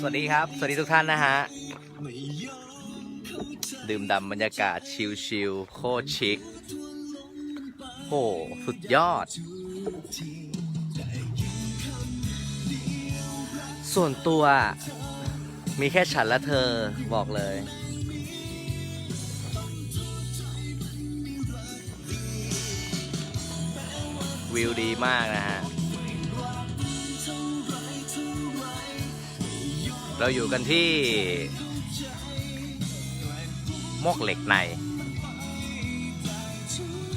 สวัสดีครับ สวัสดีทุกท่านนะฮะ ดื่มด่ำบรรยากาศชิลๆโคตรชิคโหสุดยอด ส่วนตัว มีแค่ฉันและเธอบอกเลย วิวดีมากนะฮะ เราอยู่กันที่มกเหล็กใน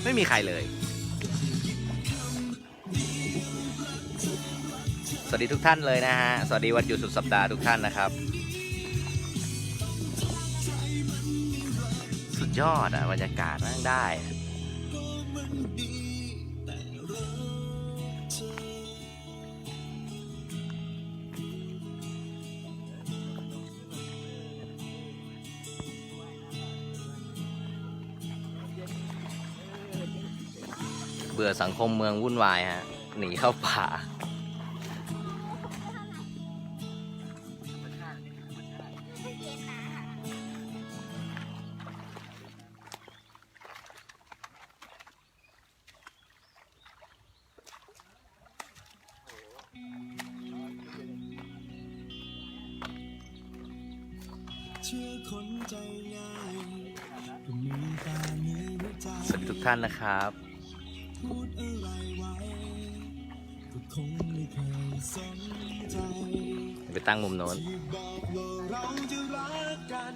ไม่มีใครเลย สวัสดีทุกท่านเลยนะฮะ สวัสดีวันหยุดสุดสัปดาห์ทุกท่านนะครับ สุดยอดอะบรรยากาศนั่งได้ บื่อสังคมเมืองวุ่นวายฮะ หนีเข้าป่าเชื่อคนใจง่ายก็มีแต่เหนื่อยหัวใจสวัสดีทุกท่านนะครับ ไม่เคยสนใจไปตั้งมุมโน้นที่บอกว่าเราจะรักกัน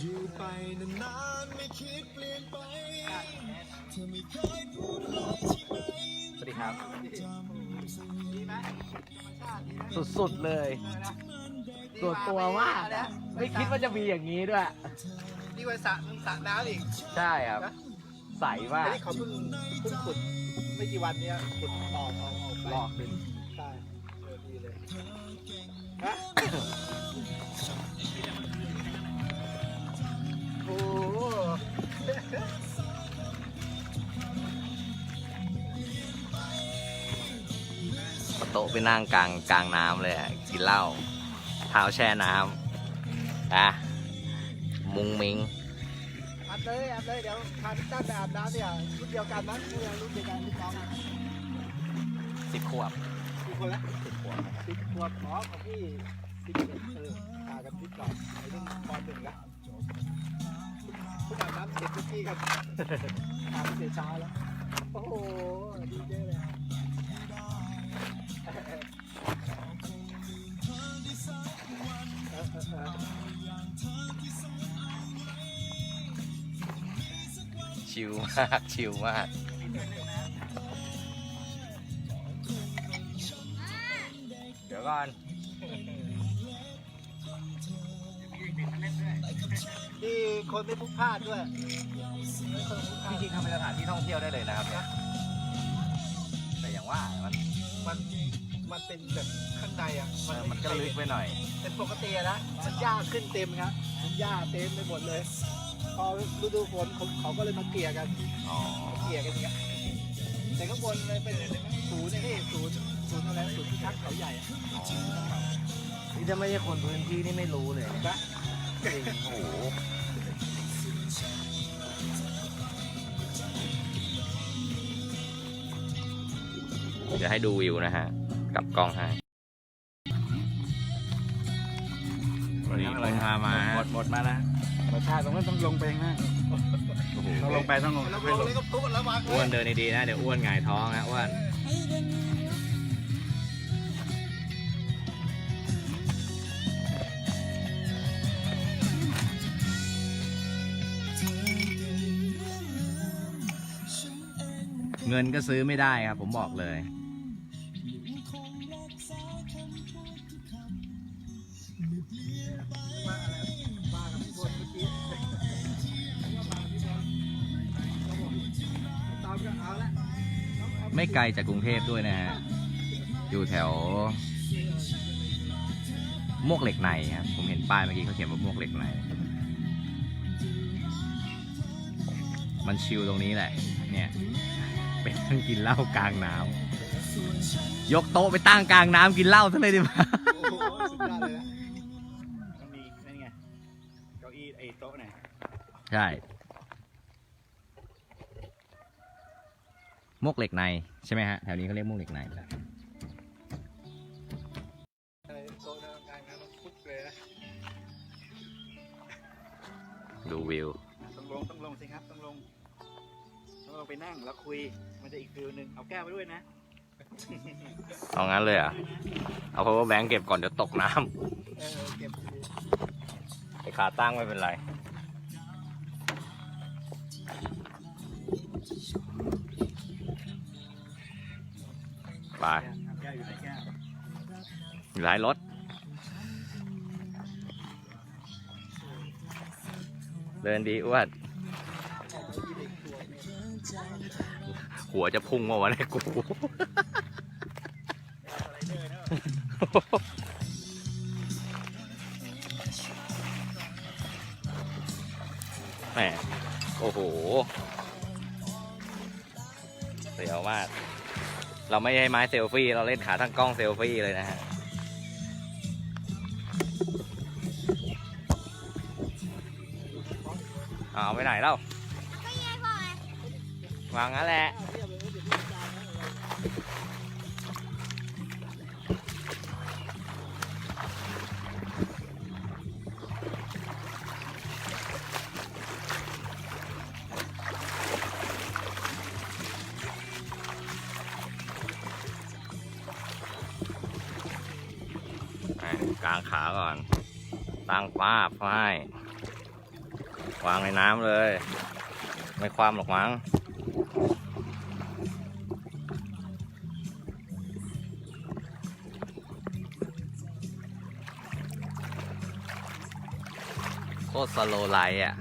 อยู่ไปนานๆไม่คิดเปลี่ยนไปเธอไม่เคยพูดเลยใช่ไหมสวัสดีครับจำสิ่งนี้ไหมสุดๆเลยส่วนตัวมากอะไม่คิดว่าจะมีอย่างนี้ด้วย นี่วันสระสระน้ำอีก ใช่ครับ ใสมาอันกนี้เขาเพิ่งเพิ่งขุดไม่กี่วันเนี้ยขุดออกออกออก ไปลอกขึ้นใช่เออดีเลยฮะโอ้โหโต๊ะไปนั่งกลางกลางน้ำเลยอะกินเหล้าเท้าแช่น้ำอะมุงมิงอัดเลยอัดเลยเดี๋ยวพาพี่ตั้นไปอาบน้ำเนี่ยรุ่นเดียวกันมั้งรุ่นเดียวรุ่นเดียวกันรุ่นน้องอะ สิบขวบกี่คนละสิบขวบสิบขวบอ๋อของพี่สิบเอ็ดเออตากันนิดหน่อยไอ้เรื่องปหนึ่งละเพิ่อาบน้ำเสร็จเมื่อกี้กันอาบเสร็จเช้าแล้ว โอ้โห ดีเจเลยชิลมาก ชิลมาก ก่อนที่คนไม่พลุกพลาดด้วยไม่คนพลุกพลาจดริงๆทำเป็นสถานที่ท่องเที่ยวได้เลยนะครับเนี่ยแต่อย่างว่ามันมันมันเป็นแบบข้างในอะเออมันก็ลึกไปหน่อย เป็นปกติอะนะมันหญ้าขึ้นเต็มครับมันหญ้าเต็มไปหมดเลย พอฤดูฝนเขาเขาก็เลยมาเกลี่ยกันอ๋อ เกลี่ยกันอย่างเงี้ยแต่ข้างบนเลยเป็นศูนย์นี่ศูนย์ศู นย์อะไรศูนย์พิทักษ์เขาใหญ่อะนี่ถ้าไม่ใช่คนพื้นที่นี่ไม่รู้เลยเห็นปะโอ้โหจะให้ดูวิวนะฮะกับกล้องให้วันนี้ผมพามาหมดหมดมาแล้วรสชาติตรงนั้นต้องลงไปข้างหน้าโอ้โหต้องลงไปต้องลงแล้วไปลงลงเลยก็ทุบแล้ววางอ้วนเดินดีๆนะ เดี๋ยวอ้วนหงายท้องนะอ้วน เงินก็ซื้อไม่ได้ครับ ผมบอกเลย ไม่ไกลจากกรุงเทพด้วยนะฮะ อยู่แถวมวกเหล็กในครับ ผมเห็นป้ายเมื่อกี้เขาเขียนว่ามวกเหล็กใน มันชิลตรงนี้แหละ เนี่ย ไปนั่งกินเหล้ากลางน้ำยกโต๊ะไปตั้งกลางน้ำกินเหล้าซะเลยดีกว่าโอ้โหสุดยอดเลยนะไอ้โต๊ะเนี่ยใช่มวกเหล็กในใช่ไหมฮะแถวนี้เขาเรียกมวกเหล็กในไอ้โต๊ะในกลางนั้นพุดเลยนะดูวิว ต้องลงต้องลงสิครับต้องลงต้อ งลงไปนั่งแล้วคุย มันจะอีกฟิลหนึ่งเอาแก้วไปด้วยนะ เอางั้นเลยเหรอะ เอา power bank เก็บก่อนเดี๋ยวตกน้เออเก็บดีำไอขาตั้งไม่เป็นไร ไปแก้วอยู่ไหนแก้วอยู่ท้ายรถ เดินดีอ้วน หัวจะพุ่งมาวะเนี่ยกู แหม โอ้โห เสียวมาก เราไม่ให้ไม้เซลฟี่ เราเล่นขาทั้งกล้องเซลฟี่เลยนะฮะเอาไปไหนเล่าวางงั้นแหละ อะกางขาก่อน ตั้งป้าบไว้วางในน้ำเลย ไม่ความหรอกมั้ง คตรสโลว์ไลท์อะ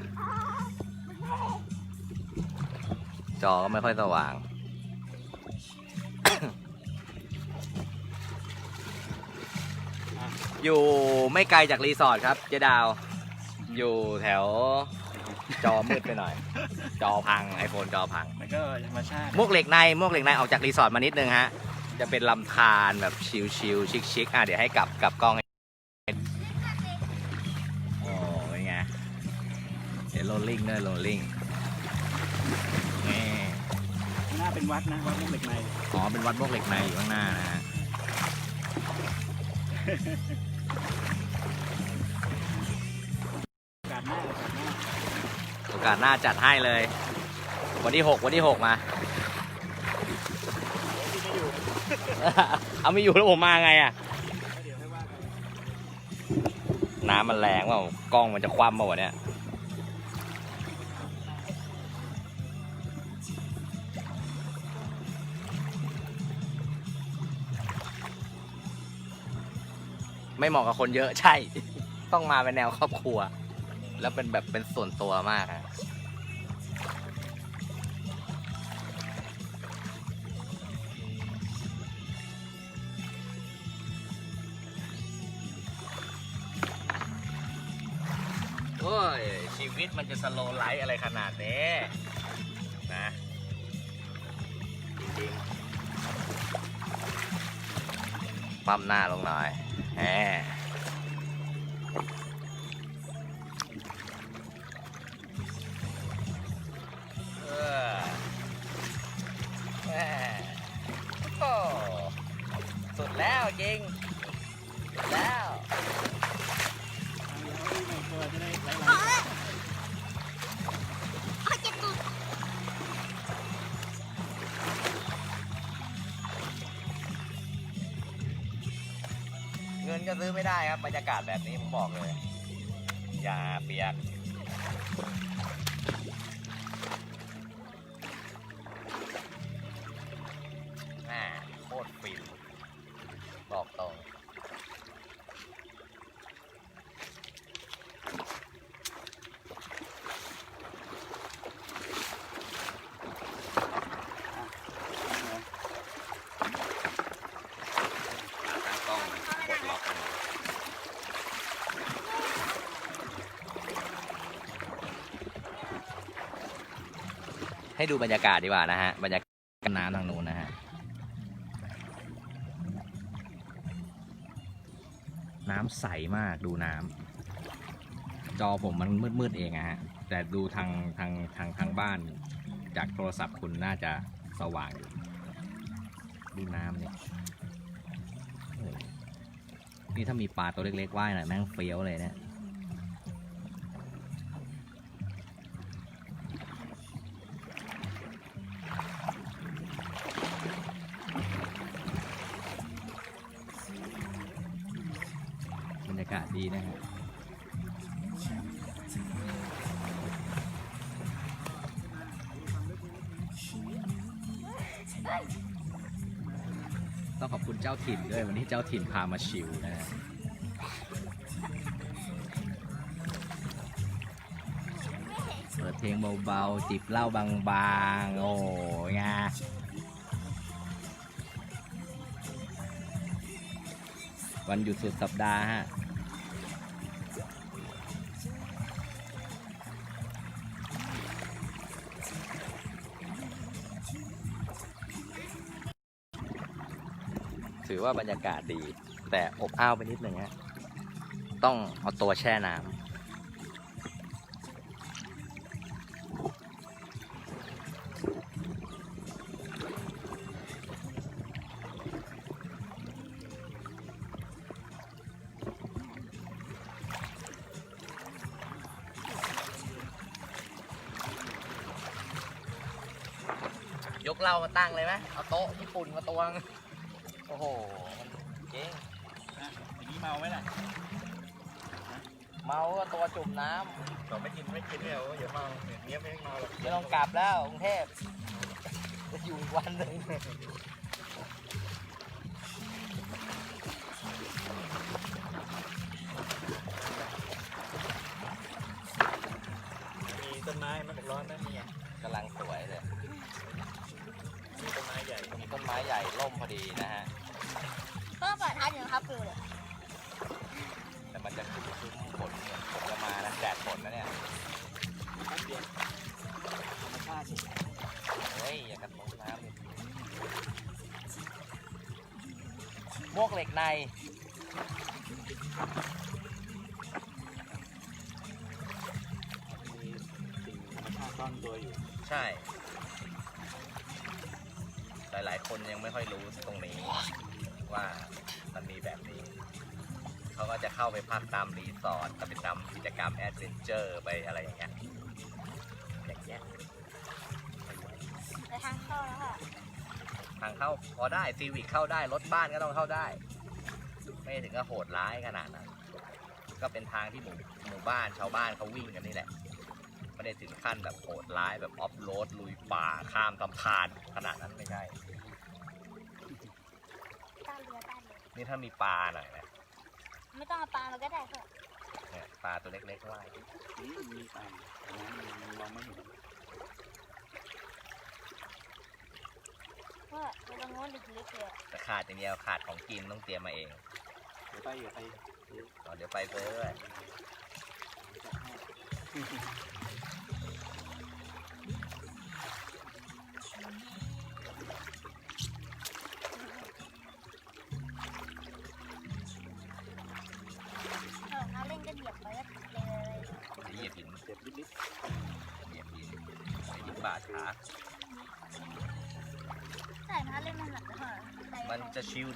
จอก็ไม่ค่อยสว่าง อยู่ไม่ไกลจากรีสอร์ทครับ เจดาว อยู่แถว จอมืดไปหน่อย จอพังไอโฟนจอพัง มันก็ธรรมชาติมวกเหล็กในมวกเหล็กในออกจากรีสอร์ทมานิดนึงฮะ จะเป็นลำธารแบบชิลๆชิคๆอะเดี๋ยวให้กลับกลับกล้อง ลลิ่งด้วยโรลลิ่งนี่หน้าเป็นวัดนะวัดมุกเหล็กในอ๋อเป็นวัดมวกเหล็กในอยู่ข้างหน้านะฮะโอกาสหน้าโอกาสหน้าโอกาสหน้าจัดให้เลย วันที่หกวันที่หกมา เอาไม่อยู่แล้วผมมาไงอะเดี๋ยวให้ว่ากันน้ำมันแรงเปล่ากล้องมันจะคว่ำเปล่าวะเนี่ย ไม่เหมาะกับคนเยอะใช่ ต้องมาเป็นแนวครอบครัว แล้วเป็นแบบเป็นส่วนตัวมากอะโอ้ย ชีวิตมันจะสโลว์ไลฟ์อะไรขนาดนี้นะจริงๆ ปั๊มหน้าลงหน่อย แหมเออแหมโอ้สุดแล้วจริง ไม่ได้ครับบรรยากาศแบบนี้ผมบอกเลย อย่าเปียก ให้ดูบรรยากาศดีกว่านะฮะบรรยากาศน้ำทางนู้นนะฮะน้ำใสมากดูน้ำจอผมมันมืดๆเองอะฮะแต่ดูทางทางทางทางบ้าน จากโทรศัพท์คุณน่าจะสว่างอยู่ดูน้ำเนี่ยนี่ถ้ามีปลาตัวเล็กๆว่ายหน่อยแม่งเฟี้ยวเลยเนี่ย เจ้าถิ่นพามาชิวนะฮะเปิดเพลงเบาๆจิบเหล้าบางๆ โอ้ยงาวันหยุดสุดสัปดาห์ฮะ ว่าบรรยากาศดี แต่อบอ้าวไปนิดหนึ่งฮะต้องเอาตัวแช่น้ำยกเหล้ามาตั้งเลยไหมเอาโต๊ะญี่ปุ่นมาตวง อ้โห มันเจ๊งอย่างนี้เมาไหมล่ะเมาก็ตัวจุ่มน้เราไม่กินไม่กินเนี่ยเดี๋ยวเมาอย่างเงี้ยไม่เมาหรอกำไม่ต้องกลับแล้วกรุงเทพจะอยู่อีกวันหนึ่งมีต้นไม้มันร้อนไหมมีอะกำลังสวยเลย มีต้นไม้ใหญ่ มีต้นไม้ใหญ่ร่มพอดีนะฮะ ก็เปิดท้ายอยู่นะครับคือเลยแต่มันจะคึมคึมฝนเหมือนฝนจะมานะแดดฝนนะเนี่ยแป๊บเดียวธรรมชาติสิเฮ้ยอย่ากระทบน้ำดิมวกเหล็กใน มีสิ่งธรรมชาติซ่อนตัวอยู่ ใช่ หลายๆ คนยังไม่ค่อยรู้ตรงนี้ ว่ามันมีแบบนี้ เขาก็จะเข้าไปพักตามรีสอร์ทก็ไปทำกิจกรรมแอดเวนเจอร์ไปอะไรอย่างเงี้ยอย่างเงี้ยในทางเข้าแล้วค่ะ ทางเข้าพอได้ซีวิกเข้าได้รถบ้านก็ต้องเข้าได้ ไม่ถึงกับโหดร้ายขนาดนั้น ก็เป็นทางที่หมู่หมู่บ้านชาวบ้านเขาวิ่งกันนี่แหละไม่ได้ถึงขั้นแบบโหดร้ายแบบออฟโรดลุยป่าข้ามสะพานขนาดนั้นไม่ใช่ ใต้เรือใต้เรือ นี่ถ้ามีปลาหน่อยนะไม่ต้องเอาปลามาก็ได้ค่ะเนี่ยปลาตัวเล็กๆว่ายนี่มีอ่างน้ำมันมองไม่เห็นเพราะว่าตรงโน้นลึกๆเลยแต่ขาดอย่างเดียวขาดของกินต้องเตรียมมาเองเดี๋ยวไปเดี๋ยวไปอ๋อเดี๋ยวไปซื้อ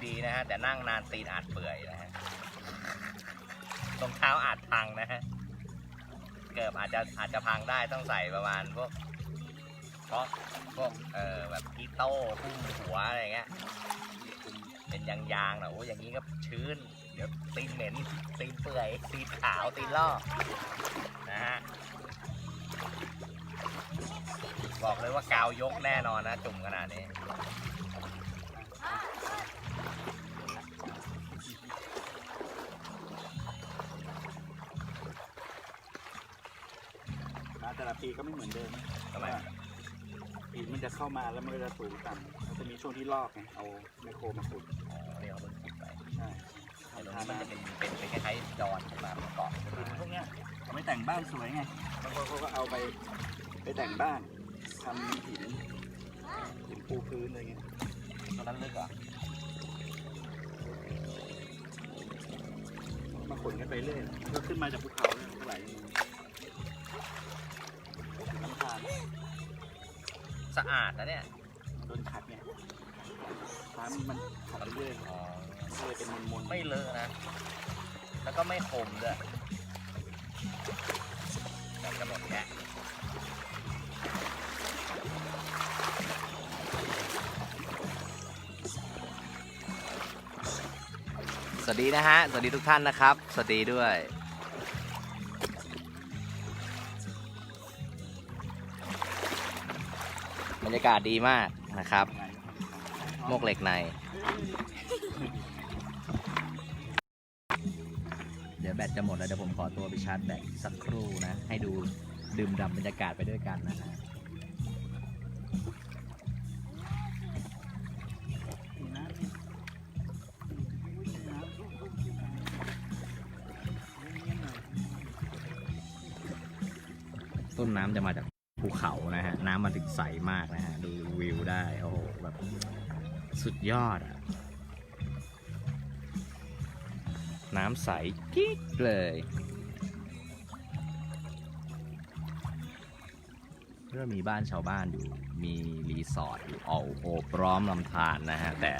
ดีนะฮะ แต่นั่งนานตีนอาจเปื่อยนะฮะรองเท้าอาจพังนะฮะ เกิบอาจจะอาจจะพังได้ต้องใส่ประมาณพวกเพราะพวกเออแบบกีโต้พุ่มหัวอะไรเงี้ย เป็นยางๆนะโอ้ยอย่างนี้ก็ชื้น เดี๋ยวตีนเหม็นตีนเปื่อยตีนขาวตีนลอกนะฮะบอกเลยว่ากาวยกแน่นอนนะ จุ่มขนาดนี้ ปีก็ไม่เหมือนเดิมทำไม ปีมันจะเข้ามาแล้วมันก็จะสูงต่ำมันจะมีช่วงที่ลอกไงเอาไมโครมาขุดอ๋อนี่เขาเพิ่งคิดไปใช่ไอ้ตรงนี้มันจะเป็นเป็นเป็นคล้ายๆดอนขึ้นมาประกอบขึ้นหินมาพวกเนี้ยเอาไปแต่งบ้านสวยไงบางคนเขาก็เอาไปไปแต่งบ้านทำหินหินปูพื้นอะไรเงี้ยตรงนั้นลึกเหรอมาขนกันไปเรื่อยก็ขึ้นมาจากภูเขาเนี่ยเท่าไหร่น้ำตาล สะอาดนะเนี่ย โดนขัดไงน้ำมันขัดไปเรื่อยอ๋อก็เลยเป็นมนๆไม่เลอะนะ แล้วก็ไม่คมด้วยแต่กระหนดแกะสวัสดีนะฮะ สวัสดีทุกท่านนะครับ สวัสดีด้วย รรยากาศดีมากนะครับโมกเหล็กใน เดี๋ยวแบตจะหมดแล้ว เดี๋ยวผมขอตัวไปชาร์จแบตสักครู่นะ ให้ดูดื่มด่ำบรรยากาศไปด้วยกันนะฮะนี่นะนี่น้ำเงียบต้นน้ำจะมาจาก ภูเขานะฮะ น้ำมันถึงใสมากนะฮะ ดูวิวได้ โอ้โห แบบสุดยอดอะน้ำใสกิ๊กเลย เริ่มมีบ้านชาวบ้านอยู่ มีรีสอร์ทอยู่เอาโอบร้อมลำธารนะฮะ แต่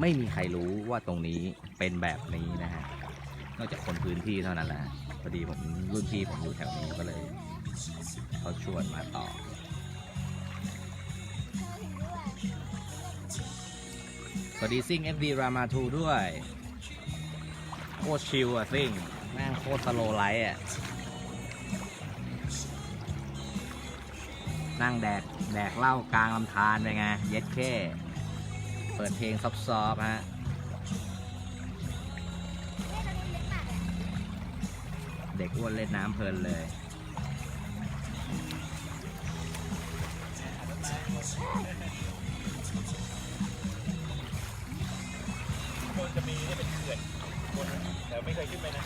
ไม่มีใครรู้ว่าตรงนี้เป็นแบบนี้นะฮะ นอกจากคนพื้นที่เท่านั้นแหละ พอดีผมรุ่นพี่ผมอยู่แถวนี้ก็เลย เขาชวนมาต่อ สวัสดีซิ่ง FD รามาทูด้วย โคตรชิลอะซิ่งแม่งโคตรสโลไลท์อะนั่งแดก แดกเหล้ากลางลำธารไปไง เย็ดแค่ เปิดเพลงซอฟๆฮะเด็กอ้วนเล่นน้ำเพลินเลย นจะมีนี่เป็นเขื่อนบนแต่ไม่เคยขึ้นไปนะ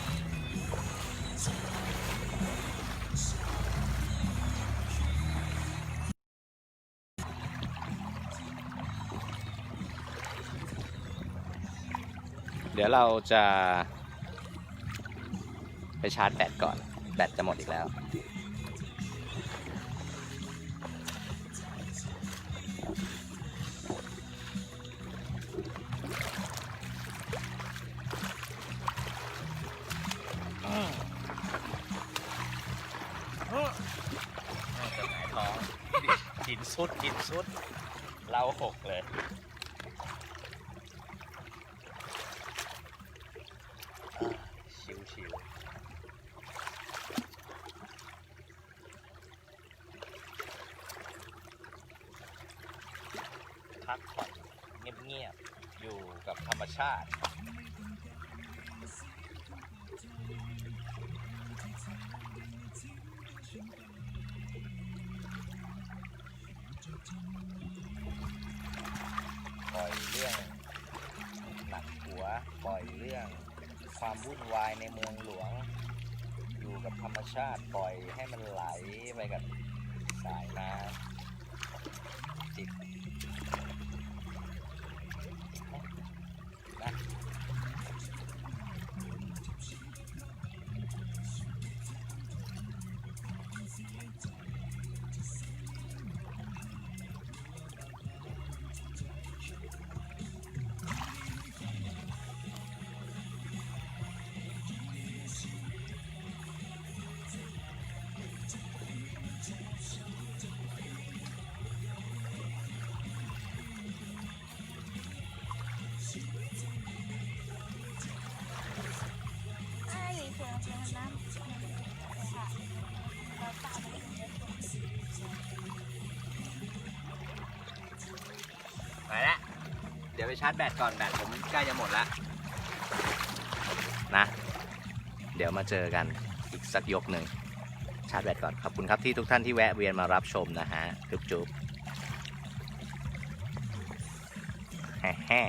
เดี๋ยวเราจะไปชาร์จแบตก่อน แบตจะหมดอีกแล้ว น่าจะหายท้องกินสุดกินสุดเราหกเลย อ่าชิวชิวพักผ่อนเงียบๆ อยู่กับธรรมชาติ ปล่อยเรื่องหนักหั วปล่อยเรื่อง ความวุ่นวายในเมืองหลวง อยู่กับธรรมชาติปล่อยให้มันไหลไปกับสายน้ำจิตาร์จแบตก่อนแบตผมใกล้จะหมดแล้วนะ เดี๋ยวมาเจอกันอีกสักยกหนึ่งชาร์จแบตก่อนขอบคุณครับที่ทุกท่านที่แวะเวียนมารับชมนะฮะจุ๊บจุ๊บแฮ่